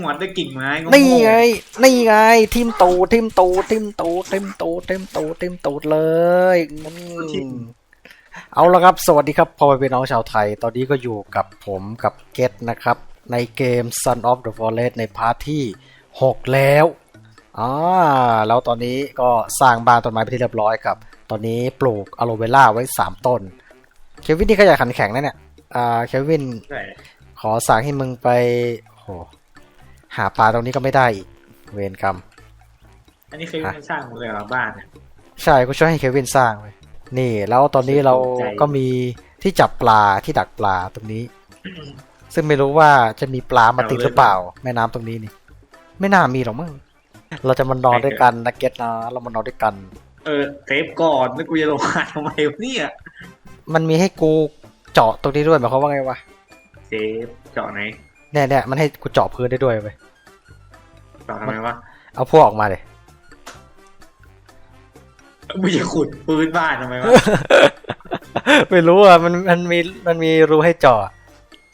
หัวด้วยกิ่งไม้โง่นี่ไง นี่ไงทิมตูดทิมตูดทิมตูดทิมตูดทิมตูดทิมตูดเลยอืมเอาละครับ สวัสดีครับพ่อแม่พี่น้องชาวไทย ตอนนี้ก็อยู่กับผมกับเกตนะครับ ในเกม Son of the Forest ในพาร์ทที่ 6 แล้วอ่าแล้วตอนนี้ก็สร้างบ้านต้นไม้ไปนที่เรียบร้อยครับ ตอนนี้ปลูกอะโลเวล่าไว้ 3 ต้น เควินนี่ขยันขันแข็งนะเนี่ย อ่า เควินใช่ขอสั่งให้มึงไปโห หาปลาตรงนี้ก็ไม่ได้อีก เวรกรรม อันนี้คือมันสร้างหมดเลยเหรอบ้านเนี่ย ใช่กูช่วยให้เควินสร้างเว้ยนี่แล้วตอนนี้เราตกใจก็มีที่จับปลาที่ดักปลาตรงนี้ ซึ่งไม่รู้ว่าจะมีปลามาติดหรือเปล่า แม่น้ำตรงนี้นี่ ไม่น่ามีหรอกมั้งเราจะมานอนด้วยกันนะเก็ตนะเรามานอนด้วยกัน เออเทปก่อนแล้วกูจะลงมาทำไมวะเนี่ยมันมีให้กูเจาะตรงนี้ด้วยหมายความว่าไงวะเทปเจาะไหน เนี่ยเนี่ยมันให้กูเจาะพื้นได้ด้วยเว้ยเจาะทำไมวะเอาพวกออกมาเลยมึงจะขุดพื้นบ้านทำไมวะ ไม่รู้อะมันมันมีมันมีรูให้เจาะ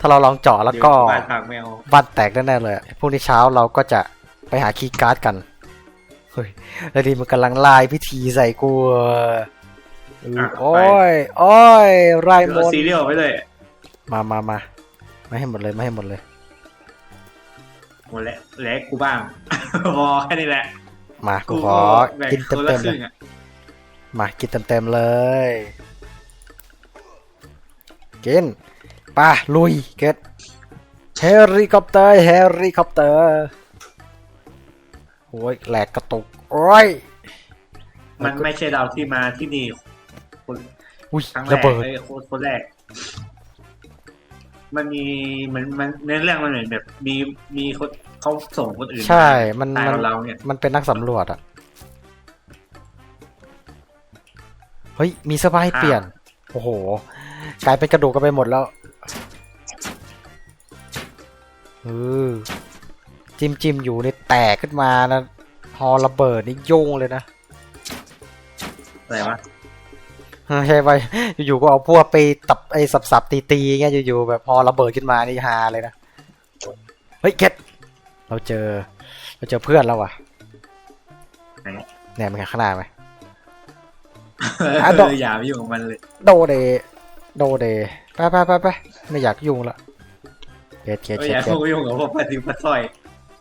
ถ้าเราลองเจาะแล้วก็เดี๋ยบ้านพักแมวบ้านแตกแน่ๆเลยพรุ่งนี้เช้าเราก็จะไปหาคีย์การ์ดกัน เฮ้ยแล้วดีมันกำลังไล่พิธีใส่กูอะเออโอ้ยโอ้ยไร่มเดี๋ยวนซีต์เรียลไปเลย มามามาไม่ให้หมดเลยไม่ให้หมดเลย หมดแล้วเหลือให้กูบ้างพอแค่นี้แหละมากูขอแบ่งกินคนละเต็มคๆเลรึ่ยงอะมากินเต็มๆเลย กินไป่ะลุยเก็ตเฮลิคอปเตอร์เฮลิคอปเตอร์โอ้ยแหลกกระตุกโอ้ยมันไม่ใช่เราที่มาที่นี่คนอุ้ยครั้งแรระกเบิดไอ้คนคนแรก มันมีมันมันในเรื่องมันเหมือนแบบมีมีคน เขาส่งคนอื่นใช่ มันตายมันกับเราเนี่ย มันเป็นนักสำรวจอะเฮ้ย มีเสื้อผ้าให้เปลี่ยน โอ้โห กลายเป็นกระดูกกันไปหมดแล้วเออจิมจิมอยู่ในแตกขึ้นมานะฮอระเบิดนี่โยงเลยนะอะไรวะใช่ไปอยู่ๆก็เอาพวกไปตับไอ้สับสับตีตีๆเงี้ยอยู่ๆแบบพอระเบิดขึ้นมานี่ฮาเลยนะ เฮ้ยเก็ต เราเจอ เราเจอเพื่อนแล้วว่ะไหน เนี่ยมันเห็นข้างหน้าไหมเออะดอกออย่าไปยุ่งกับมันเลยโดเดโดเดไปไปไปไปไม่อยากยุ่งละเกตเกตไม่เกอยาตกเกตไปยุ่งกับพวกปฏิบัติสร้อย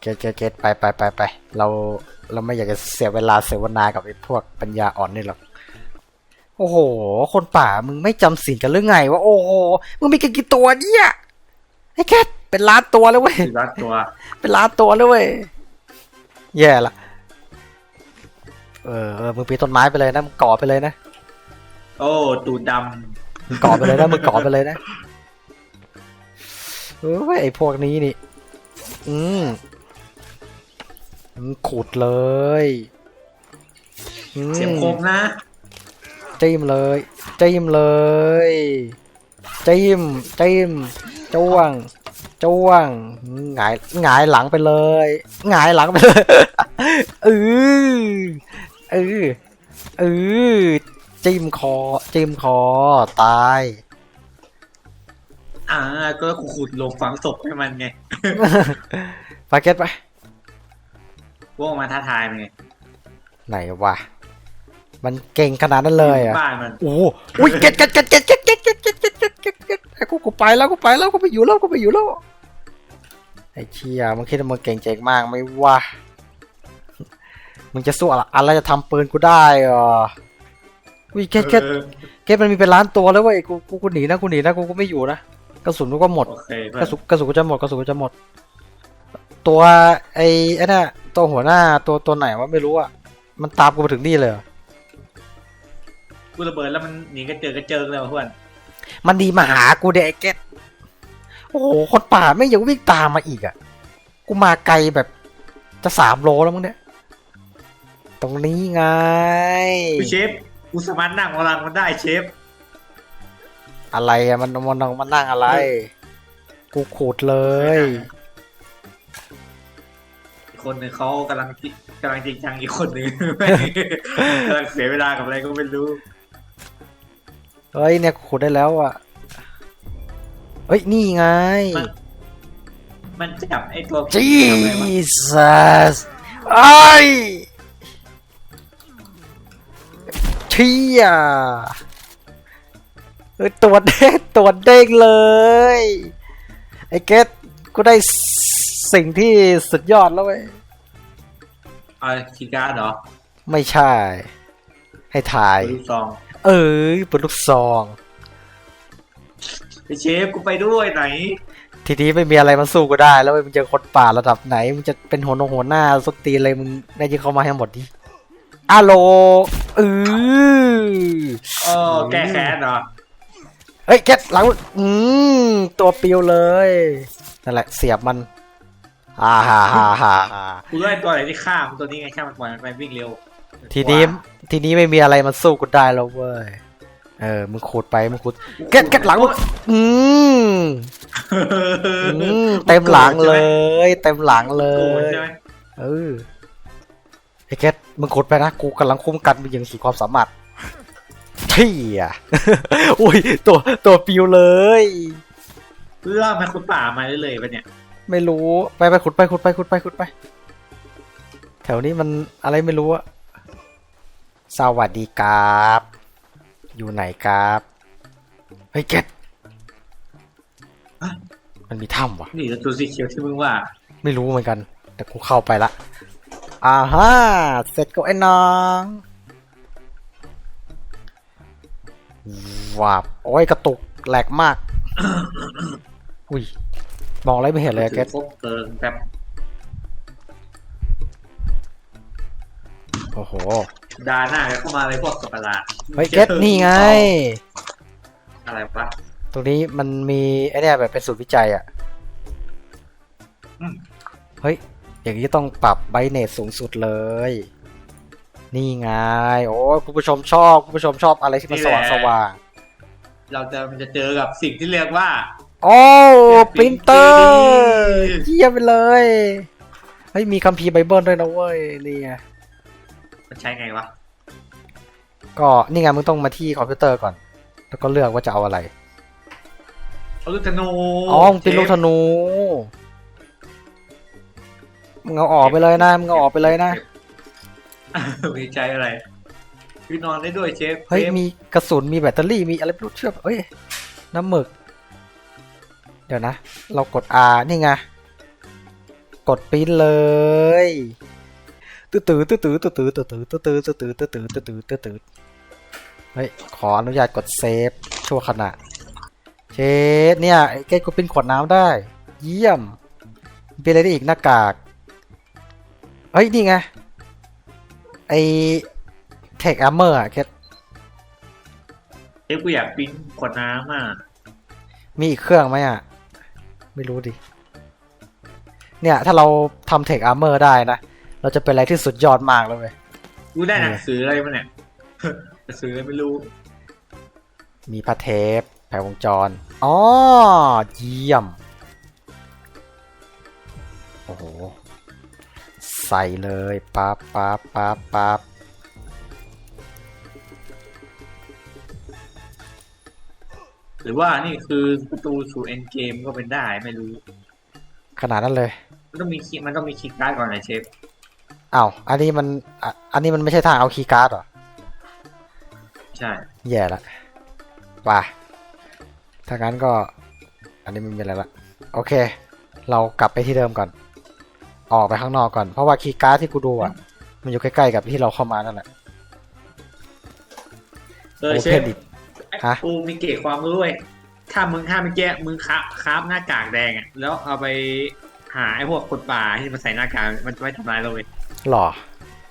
เกตเกตเกตไปไปไปไปเราเราไม่อยากจะเสียเวลาเสวนากับไอ้พวกปัญญาอ่อนนี่หรอก โอ้โห คนป่ามึงไม่จำสิ่งกันหรือไงวะโอ้โห มึงมีกันกี่ตัวเนี่ยไอ้แคท เป็นล้านตัวแล้วเว้ยรัดตัว เป็นล้านตัวแล้วเว้ย แย่ละ เออเออมึงปีนต้นไม้ไปเลยนะ มึงก่อไปเลยนะ โอ้ตูดดมึงก่อไปเลยนะ มึงก่อไปเลยนะเออไอพวกนี้นี่ อืมมึงขุดเลยอืำเสียบคมนะ จิ้มเลย จิ้มเลย จิ้ม จิ้มจ้วง จ้วงหงายหงายหลังไปเลยหงายหลังไปเลยเออเออเออจิ้มคอจิ้มคอตาย อ่า ก็กูขุดลงฝังศพให้มันไงปาเก็ตไปพวกมาท้าทายมันไงไหนวะมันเก่งขนาดนั้นเลยอะบ้านมันโอ้โหอุ้ยเก็ตเก็ตเก็ตเก็ตเก็ตเก็ตเก็ตเก็ตเก็ต เก็ตเก็ตเก็ตไอ้กูกูไปแล้วกูไปแล้วกูไปอยู่แล้วกูไปอยู่แล้วไอ้เชี่ยมึงคิดว่ามึงเก่งเจ๋งมากไหมวะมึงจะสู้อะไรอะไรจะทำปืนกูได้เหรออุ้ยเก็ตเก็ตออเก็ตมันมีเป็นล้านตัวแล้วเว้ยกูกูกูหนีนะกูหนีนะกูกูไม่อยู่นะกระสุนกูก็หมดโอเคเพื่กอระนสุนกระสุนกูจะหมดกระสุนกูจะหมด ตัวไอ้ไอ้น่ะตัวหัวหน้าตัวตัวไหนวะไม่รู้อะมันตามกูมาถึงนี่เลยเหรอกูระเบิดแล้วมันหนีกระเจิงกระเจิงเลยว่ะเพื่อน มันดีมาหากูเด็กเก็ตโอ้โหคนป่าไม่งยังวิ่งตามมาอีกอะ กูมาไกลแบบจะสามโลแล้วมั้งเนี่ย ตรงนี้ไงพี่เชฟกูสามารถนั่งพลังมันได้เชฟอะไรอะมันมันมันนั่งอะไร กูขูดเลย อีกคนหนึ่งเขากำลังจิกำลังจริงจังอีกคนหนึ่ง กำลังเสียเวลากับอะไรก็ไม่รู้ เฮ้ยเนี่ยขูดได้แล้วอะ เฮ้ย นี่ไง มันมันจับไอ้ตัวจีทำไมวะสไอ้ยเชี่ยเอ้ยตัวเด้งตัวเด้งเลย ไอ้เกตกูได้สิ่งที่สุดยอดแล้วเว้ย เอาคีย์การ์ดเหรอไม่ใช่ ให้ถ่าย ลูกซอง เอ้ยเป็นลูกซองไปเชฟกูไปด้วยไหน ทีนี้ไม่มีอะไรมาสู้กูได้ แล้วเว้ยมึงเจอคนป่าระดับไหนมึงจะเป็นหัวโนหัวหน้าสตีนอะไรมึงได้ยิงเข้ามาให้หมดดิอาโลเออเออแก้แค้นเหรอ เฮ้ยแกตหลังอืมตัวปิวเลยนั่นแหละเสียบมันอ่าฮ่าฮ่าฮ่าฮ่ากูได้ตัวไหนที่ฆ่ามันตัวนี้ไงแค่มันปล่อยมันไปวิ่งเร็ว ทีนี้ทีนี้ไม่มีอะไรมาสู้กูได้แล้วเว้ย เออ มึงขุดไป มึงขุดแกตแกตหลังมึงอืมอืมเต็มหลังเลย เต็มหลังเลโกรธย ใช่ไหมเออไอ้แกตมึงขุดไปนะ กูกำลังคุ้มกันมึงอย่างสุดความสามารถเที่ย อุ้ย ตัวตัวปิวเลยเพื่อมาคุณป่ามาเรื่อยๆปะเนี่ย ไม่รู้ ไปไปขุดไปขุดไปขุดไปขุดไป แถวนี้มันอะไรไม่รู้อะ สวัสดีครับ อยู่ไหนครับ เฮ้ยเกตมันมีถ้ำวะนี่แล้วตัวสีเขียวที่มึงว่า ไม่รู้เหมือนกัน แต่กูเข้าไปละอ่าฮะเสร็จก็ไอ้น้องว้าบโอ้ยกระตุกแหลกมาก อุ้ยมองอะไรไม่เห็นเลยอะเกตพบเติงแบบโอ้โห ดาหน้าเข้ามาเลยพวกสัตว์ประหลาดเฮ้ยเกตนี่ไง อะไรวะตรงนี้มันมีไอ้เนี่ยแบบเป็นสูตรวิจัยอะอืมเฮ้ย อย่างนี้ต้องปรับไบรท์เนสสูงสุดเลย นี่ไง โอ้ยคุณผู้ชมชอบ คุณผู้ชมชอบอะไรที่มันสว่างสว่าง เราจะมันจะเจอกับสิ่งที่เรียกว่าๆโอ้ปรินเตอร์ 3D เยี่ยมไปเลย เฮ้ย มีคัมภีร์ไบเบิลด้วยนะเว้ย นี่ไง มันใช้ไงวะ ก็นี่ไงมึงต้องมาที่คอมพิวเตอร์ก่อน แล้วก็เลือกว่าจะเอาอะไรเอาลูกธนูอ๋อมึงเป็นลูกธนู มึงเอาออกไปเลยนะ มึงเอาออกไปเลยนะ มีใจอะไรพี่นอนได้ด้วยเชฟ เฮ้ยชฟมีกระสุน มีแบตเตอรี่ มีอะไรไม่รู้เชื่อมเอ้ย น้ำหมึก เดี๋ยวนะ เรากด R นี่ไง กดปริ้นเลย ตื้อตื้อตื้อตื้อตื้อตื้อตื้อตื้อตื้อตื้อตื้อตื้อตื้อตื้อตื้อตื้อเฮ้ยขออนุญาตกดเซฟชั่วขณะเชดเนี่ยไอ้แกกูเป็นขวดน้ำได้ เยี่ยมเป็นอะไรได้อีกหน้ากากเฮ้ยนี่ไงไอเทคอัมเมอร์อะแคทเชฟกูอยากปิ้งขวดน้ำอะมีอีกเครื่องไหมอะ ไม่รู้ดิ เนี่ย ถ้าเราทำเทคอาร์เมอร์ได้นะ เราจะเป็นอะไรที่สุดยอดมากเลยเว้ยกูได้หนังสืออะไรมาเนี่ยหนังสืออะไรไม่รู้ มีพาเทปแผงวงจรอ๋อเยี่ยม โอ้โห ใส่เลยปั๊บปั๊บปั๊บปั๊บหรือว่านี่คือประตูสู่เอ็นเกมก็เป็นได้ไม่รู้ ขนาดนั้นเลย มันต้องมีคีย์มันต้องมีคีย์การ์ดก่อนนะเชฟ อ้าวอันนี้มันอะอันนี้มันไม่ใช่ทางเอาคีย์การ์ดเหรอ ใช่ แย่ละว่าถ้างั้นก็ อันนี้ไม่มีอะไรละ โอเค เรากลับไปที่เดิมก่อน ออกไปข้างนอกก่อน เพราะว่าคีย์การ์ดที่กูดูอะ มันอยู่ใกล้ๆกับที่เราเข้ามานั่นแหละ เออโอเชเพฟนดิฮะ กูมีเกตความรู้เว้ยถ้ามึงถ้าเมื่อกี้มึงคราฟคราฟหน้ากากแดงอะแล้วเอาไปหาไอ้พวกคนป่าที่มันใส่หน้ากากมันจะไม่ทำร้ายเราเว้ย หล่อ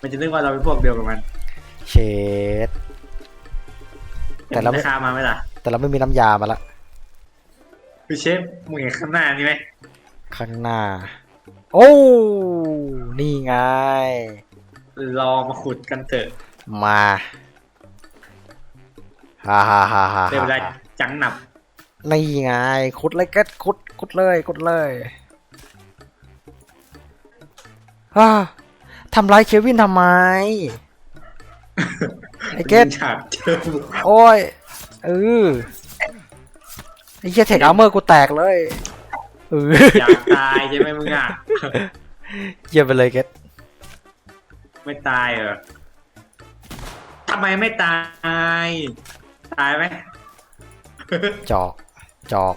มันจะนึกว่าเราเป็นพวกเดียวกับมันเชด แต่แต่เราเราไม่ไม่ฆ่ามาไหมล่ะแต่เราไม่มีน้ำยามาละ คือเชฟมึงเห็นข้างหน้านี่ไหมข้างหน้า โอ้ นี่ไง รอมาขุดกันเถอะมาฮ่าฮ่าฮ่าฮ่าได้เวลาจังหนับนี่ไงขุดเลยเก็ตขุดขุดเลยขุดเลยฮ่า ทำร้ายเควินทำไม ไอ้เก็ตฉาดเจอมึงโอ้ยเออไอ้เหี้ยเทคอาร์เมอร์กูแตกเลยเอเอออยากตายใช่ไหมมึงอะ เยี่ยมไปเลยเกตไม่ตายเหรอทำไมไม่ตาย ตายไหมจอกจอก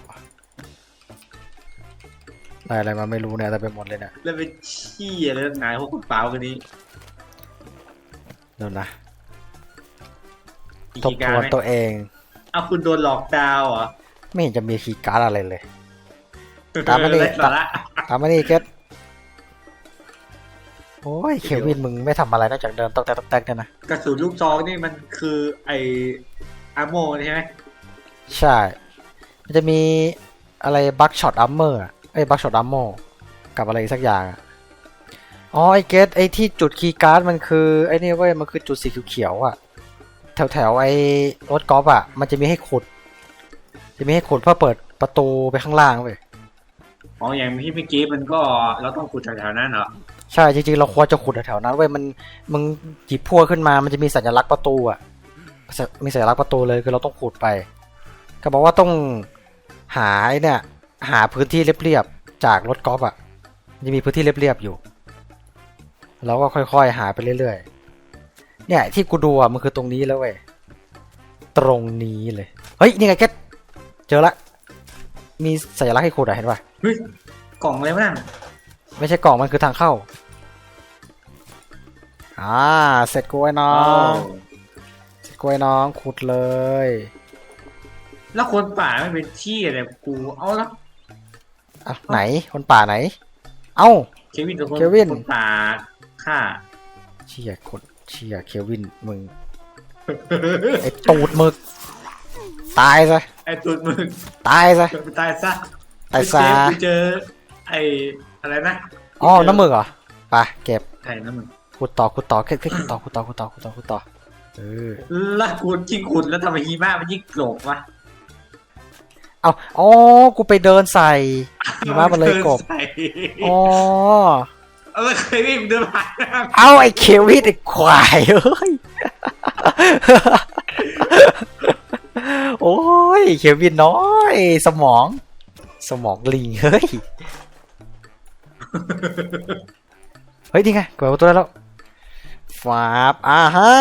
ได้อะไรมาไม่รู้เนี่ยแต่ไปหมดเลยเนี่ยแล้วเป็นขี้อะไรนักหนาพวกคุณเปล่าคนนี้เดี๋ยวนะมีทบคีย์ทการ์วดนไหมตัวเอง เอาคุณโดนหลอกดาวน์เหรอไม่เห็นจะมีคีย์การ์ดอะไรเลย ตามมาดิ ไร้สาระตามมานี่เกตโอ้ยเควินมึงไม่ทำอะไรนอกจากเดินตอกแตกตอกแตกเนี่ยนะกระสุนลูกซองนี่มันคือไออาโมใช่ไหมใช่ มันจะมีอะไรบัคช็อตอัมเมอร์ไอ้บัคช็อตอัมโมกับอะไรอีกสักอย่างอะอ๋อไอ้เกตไอ้ที่จุดคีย์การ์ดมันคือ ไอ้นี่เว้ย มันคือจุดสีเขียวๆอะ แถวแถวๆไอ้รถกอล์ฟอะ มันจะมีให้ขุด จะมีให้ขุดเพื่อเปิดประตูไปข้างล่างเว้ยอ๋ออย่างที่เมื่อกี้มันก็เราต้องขุดแถวๆนั้นเหรอใช่จริงๆเราควรจะขุดแถวๆนั้นเว้ยมันมึงหยิบพั่วขึ้นมามันจะมีสัญลักษณ์ประตูอะสมีสัญลักษณ์ประตูเลยคือเราต้องขุดไป ก็บอกว่าต้องหาไอ้เนี่ย หาพื้นที่เรียบๆจากรถกอล์ฟอะมันจะมีพื้นที่เรียบๆอยู่ เราก็ค่อยๆหาไปเรื่อยๆ เนี่ยที่กูดูอะมันคือตรงนี้แล้วเว้ย ตรงนี้เลย เฮ้ยนี่ไงแกตเจอละ มีสัญลักษณ์ให้ขุดอะเห็นป่ะเฮ้ยกล่องอะไรวะนั่นไม่ใช่กล่องมันคือทางเข้า อ่า เสร็จกูไอ้น้องเสร็จกูไอ้น้องขุดเลย แล้วคนป่าไม่เป็นที่อะไรกูเอาละ อะไหนคนป่าไหน เอ้า เควินตัวคนเควิน คนป่าฆ่าเชียคนเชียเควินมึงไอ้ตูดหมึกตายซะไอ้ตุดมึงตายซะไปตายซะตายซะไปเจอไอ้อะไรนะอ๋อน้ำหมึกเหรอไปเก็บใช่น้ำมึงขุดต่อขุดต่อขึ้นขึ้นขุดต่อขุดต่อขุดต่อขุดต่อขุดต่อเออ แล้วกูยิ่งขุดแล้วทำไมฮีมามันยิ่งโกรธวะ เอาอ๋อ กูไปเดินใส่หิมะมันเลยกบใส่อ๋อ เอาแล้วเคยวิ่งเดินผ่านหน้าเอาไอ้เควินไอ้ควายเอ้ย โอ้ย เควินน้อย สมอง สมองลิงเฮ้ย เฮ้ยนี่ไงเปิดประตูได้แล้วฟาบอ่าฮะ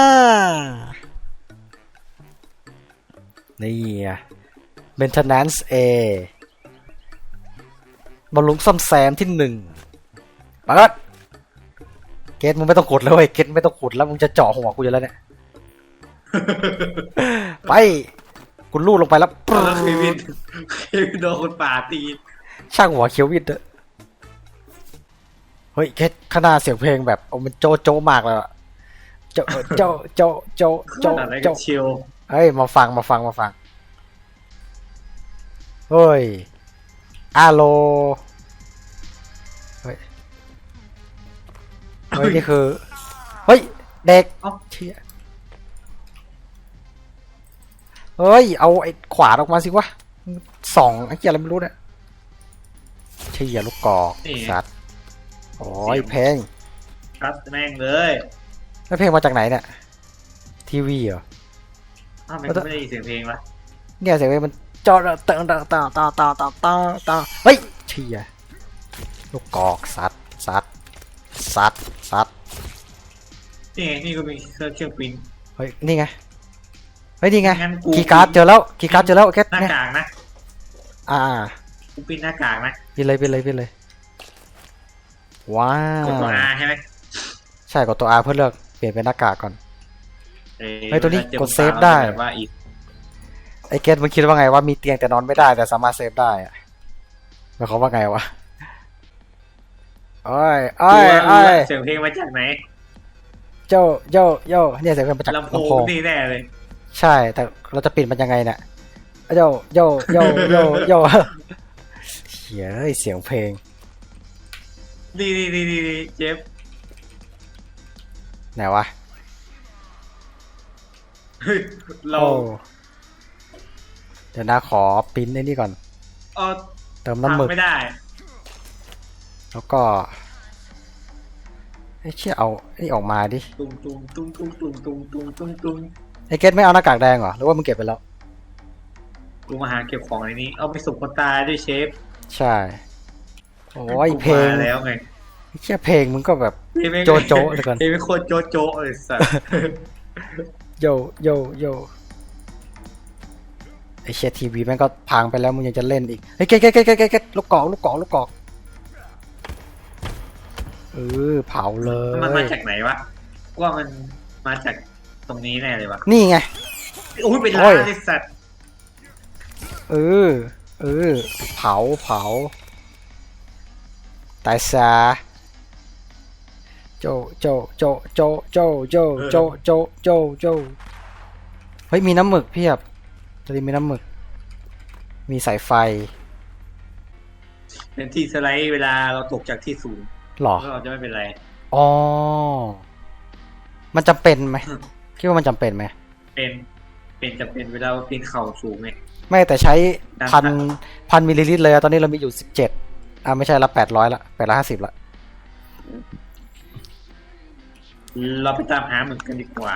นี่อะ maintenance A บำรุงซ่อมแซมที่หนึ่งมาก็เกตมึงไม่ต้องขุดแล้วเว้ยเกตไม่ต้องขุดแล้วมึงจะเจาะหัวกูอยู่แล้วเนี่ย ไปกูลูดลงไปแล้วปรึ๊แล้วเควินดเควินโดนคนป่าตีช่างหัวเคียววิดเถอะเฮ้ยเกตข้างหน้าเสียงเพลงแบบโอ้มันโจโจมากเลยอะโจโจโจโจโจอะไรโจกันเชียว เฮ้ยมาฟังมาฟังมาฟัง เฮ้ยอาโลเฮ้ยเฮ้ยนี่คือ เฮ้ย เด็กเอ้าเชี่ยเฮ้ย เอาไอ้ขวานออกมาสิวะส่องไอ้เหี้ยอะไรไม่รู้เนี่ยเชี่ยลูกกอกสัตว์โอ้ยเพลงครับแม่งเลยแล้วเพลงมาจากไหนเนี่ยทีวีเหรออ้าวทำไมกูไม่ได้ยินเสียงเพลงวะเนี่ยเสียงเพลงมัน จอดเตงตาตาตาตาตาตาตาเฮ้ยเชี่ยลูกกอกสัตว์สัตว์สัตว์สัตว์นี่ไงนี่ก็มีเครื่องเครื่องปริ้นเฮ้ยนี่ไงเฮ้ยนี่ไงงั้นกูคีการ์ดเจอแล้วคีการ์ดเจอแล้วแค่หน้าเนี่ยกากนะอ่ากูปิ้นหน้ากากนะไปเลยไปเลยไปเลยว้ากดตัววอาใช่ไหมใช่กดตัว R เพื่อเลือกเปลี่ยนเป็นหน้ากากก่อน เฮ้ยตัวนี้กดเซฟได้ แบบว่าอีก ไอ้เกตมึงคิดว่าไงว่ามีเตียงแต่นอนไม่ได้ แต่สามารถเซฟได้อะหมายความว่าไงวะโอ้ยโอ้ยโอ้ยเสียงเพลงมาจากไหนโจโจโจเนี่ยเสียงเป็นมาจากลำโพลำโพงงนี่แน่เลย ใช่ แต่เราจะปิดมันยังไงเนี่ยโยโยโยโยโยเฮียเอ้ยเสียงเพลงนี่นี่นี่นี่นี่เจฟไหนวะเฮ้ยเราโอ้เดี๋ยวนะขอปริ้นไอ้นี่ก่อน เออเติมน้ำหมึก ทำไม่ได้ แล้วก็ไอ้เชี่ยเอาไอ้นี่ออกมาดิ ตุ้งตุ้งตุ้งตุ้งตุ้งตุ้งตุ้งตุ้งตุ้งไอ้เกตไม่เอาหน้ากากแดงเหรอ หรือว่ามึงเก็บไปแล้วกูมาหาเก็บของในนี้ เอาไปส่งคนตายด้วยเชฟใช่ โอ้ยกูเพลงมาแล้วไงแค่เพลงมึงก็แบบเพลงไม่โจโจ้เดี๋ยวก่อนเพลงไม่โคตรโจโจ้เลยสัส โยโยโย ไอเชียทีวีแม่งก็พังไปแล้วมึงยังจะเล่นอีกเฮ้ยเก๊กเก๊กเก๊กเก๊กเก๊กลูกกอกลูกกอกลูกกอกเออเผาเลมันมายจากไหนวะว่ามันมาจากตรงนี้แน่เลยวะนี่ไงโอ้ยเป็นโอ้ล้ายนเลยสัตว์เออเออเผาเผาตายซะโจโจโจโจโจโจโจโจโจโจเฮ้ยมีน้ำหมึกเพียบ ตอนนี้มีน้ำหมึก มีสายไฟ เป็นที่สไลด์เวลาเราตกจากที่สูงหรอแล้วเราจะไม่เป็นไร อ๋อ มันจำเป็นไหมคิดว่ามันจำเป็นไหม เป็น เป็นจะเป็นเวลาเราปีนเข่าสูงไงไม่แต่ใช้ดังพันครับพันมิลลิลิตรเลยอะตอนนี้เรามีอยู่สิบเจ็ดอ่าไม่ใช่ละแปดร้อยละแปดร้อยห้าสิบละ เราไปตามหาหมึกกันดีกว่า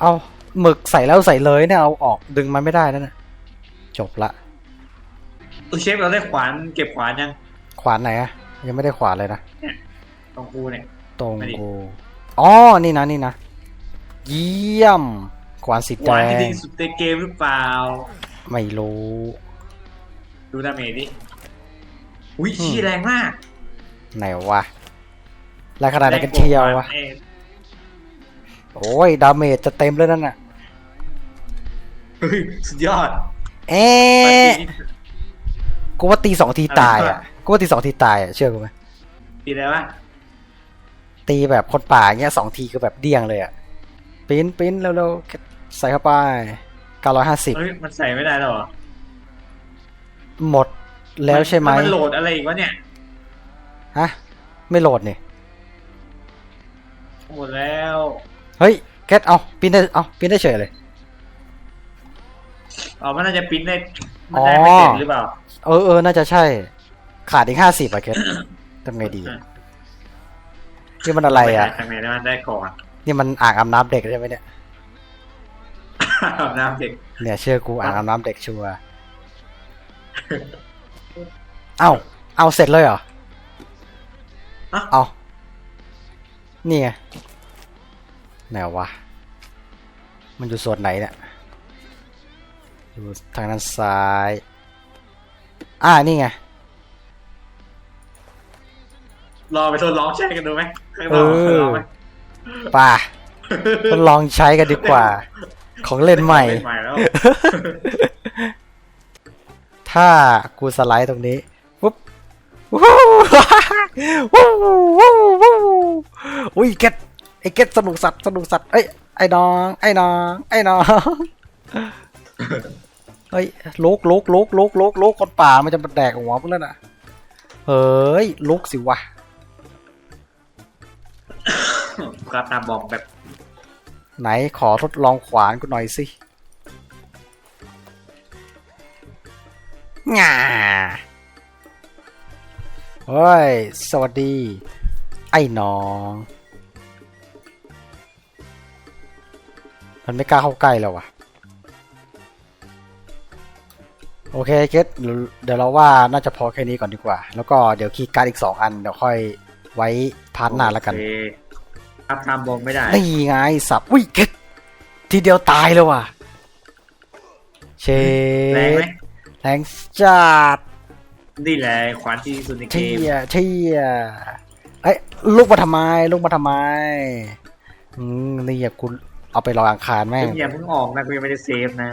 เอา หมึกใส่แล้วใส่เลยเนี่ยเอาออกดึงมันไม่ได้นั่นน่ะจบละตัวเชฟเราได้ขวานเก็บขวานยังขวานไหนอะยังไม่ได้ขวานเลยนะตรงกูเนี่ยตรงไม่ดิกูอ๋อนี่นะนี่นะเยี่ยมขวานสีขแดวานที่งดีที่สุดในเกมหรือเปล่า ไม่รู้ ดูดาเมจดิอุ้ยอืมชี้แรงมาก ไหนวะแรงขนาดไหนกันเชียววะ โอ้ย ดาเมจจะเต็มเลยนั่นน่ะ เฮ้ยสุดยอดเอ๊ปาร์ะตี้นี่กูว่าตีสองทีตายอะไรอะวะกูว่าตีสองทีตายอะเชื่อกูไหมปีอะไรวะตีแบบคนป่าเงี้ยสองทีคือแบบเดี้ยงเลยอะปิ้นปิ้นเร็วๆใส่เข้าไปเก้าร้อยห้าสิบเฮ้ยมันใส่ไม่ได้แล้วเหรอ หมดแล้วใช่ไหมมันโหลดอะไรอีกวะเนี่ย ฮะ ไม่โหลดนี่หมดแล้ว เฮ้ยแกตเอาปิ้นได้เอาปิ้นได้เฉยเลย อ๋อมันน่าจะปริ้นได้มันได้ไม่เสร็จหรือเปล่า เออเออน่าจะใช่ ขาดอีกห้าสิบอะเกตทำไงดีอะนี่มันอะไรอะปหาทางไหนได้มันได้ก่อนนี่มันอ่างอาบน้ำเด็กใช่ไหมเนี่ยอาบน้ำเด็ก เนี่ยเชื่อกูอ่างอาบน้ำเด็กชัวร์เอ้าเอาเสร็จเลยเหรอ เอานี่ไง ไหนวะ มันอยู่ส่วนไหนเนี่ย อยู่ทางด้านซ้าย อ่า นี่ไง รอไปทดลองใช้กันดูไหมข้างนเออกอลองไหมป่าทดลองใช้กันดีกว่า ของเล่นใหม่ เล่นใหม่แล้ว ถ้ากูสไลด์ตรงนี้ปุ๊บวู้วู้วู้วู้อุ้ยเก็ต ไอ้เก็ตสนุกสัตว์สนุกสัตว์เอ้ยไอ้น้อง ไอ้น้อง ไอ้น้องเฮ้ยลุกลุกลุกลุกลุกลุกคนป่ามันจะมาแดกหัวพวกนั้นอะเฮ้ยลุกสิวะครับตามบอกแบบ ไหนขอทดลองขวานกูหน่อยสิง่าเฮ้ย สวัสดี ไอ้น้อง มันไม่กล้าเข้าใกล้แล้ววะโอเคเกตเดี๋ยวเดี๋ยวเราว่าน่าจะพอแค่นี้ก่อนดีกว่า แล้วก็เดี๋ยวคีย์การ์ดอีกสองอันเดี๋ยวค่อยไว้พาร์ทหน้าแล้วกัน โอเคครับตามบอกไม่ได้ นี่ไงสับอุ้ยเก็ตทีเดียวตายเลยว่ะเชแรงไหมแรงจัดนี่แหละขวานที่ดีสุดในเกเชี่มยเชี่ยเอ้ยลูกมาทำไมลูกมาทำไมอืมนี่อย่าคุณ เอาไปลอยอังคารแม่งอย่าเพิ่งออกนะกูยังไม่ได้เซฟนะ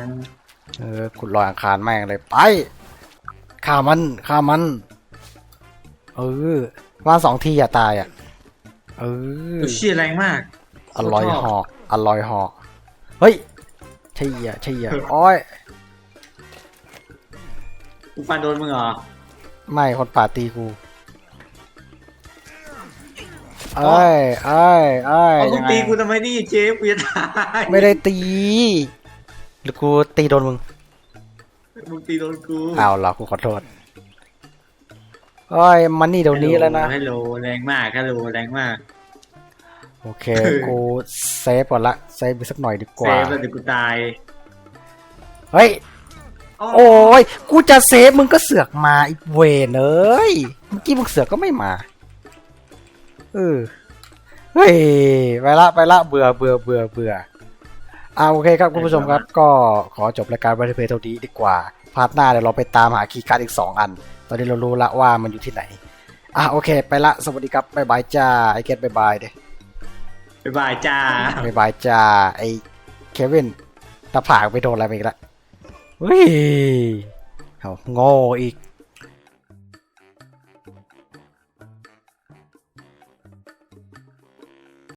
เออคุณลอยอังคารแม่งเลยไปฆ่ามันฆ่ามัน เออว่าสองทีอย่าตายอะ เออตัวเชี่ยแรงมากอร่อยเหอกอร่อยเหอกเฮ้ยเชี่ยเชี่ยโอ้ยกูฟันโดนมึงเหรอ ไม่คนป่าตีกู เอ้ยเอ้ยเอ้ยเอากูยังไงตีกูทำไมนี่เจฟกูจะตายไม่ได้ตี หรือกูตีโดนมึงมึงตีโดนกูอ้าวเหรอกูขอโทษเอ้ยมันนี่เดี๋ยวนี้แล้วนะฮัลโหลแรงมากฮัลโหลแรงมาก โอเค กูเซฟก่อนละเซฟไปสักหน่อยดีกเซว่าฟแล้วเดี๋ยวกูตาย เฮ้ย โอ้ย กูจะเซฟมึงก็เสือกมาอีกเวนเอ้ยมื่อกี้มึงเสือกก็ไม่มา เออเฮ้ยไปละไปละเบื่อเบื่อเบื่อเบื่ออ่าโอเคครับคุณผู้ชมครับ ก็ขอจบรายการวันเทเท่านี้ดีกว่าพาร์ทหน้าเดี๋ยวเราไปตามหาคีย์การ์ดอีกสองอัน ตอนนี้เรารู้ละว่ามันอยู่ที่ไหน อะโอเค ไปละสวัสดีครับบ๊ายบายจ้าไอเกตบ๊ายบายเด้บ๊ายบายจ้าบ๊ายบายจ้าไอเควินตาผากไปโดนอะไรไปอีกละเฮ้ยเอาโง่อีก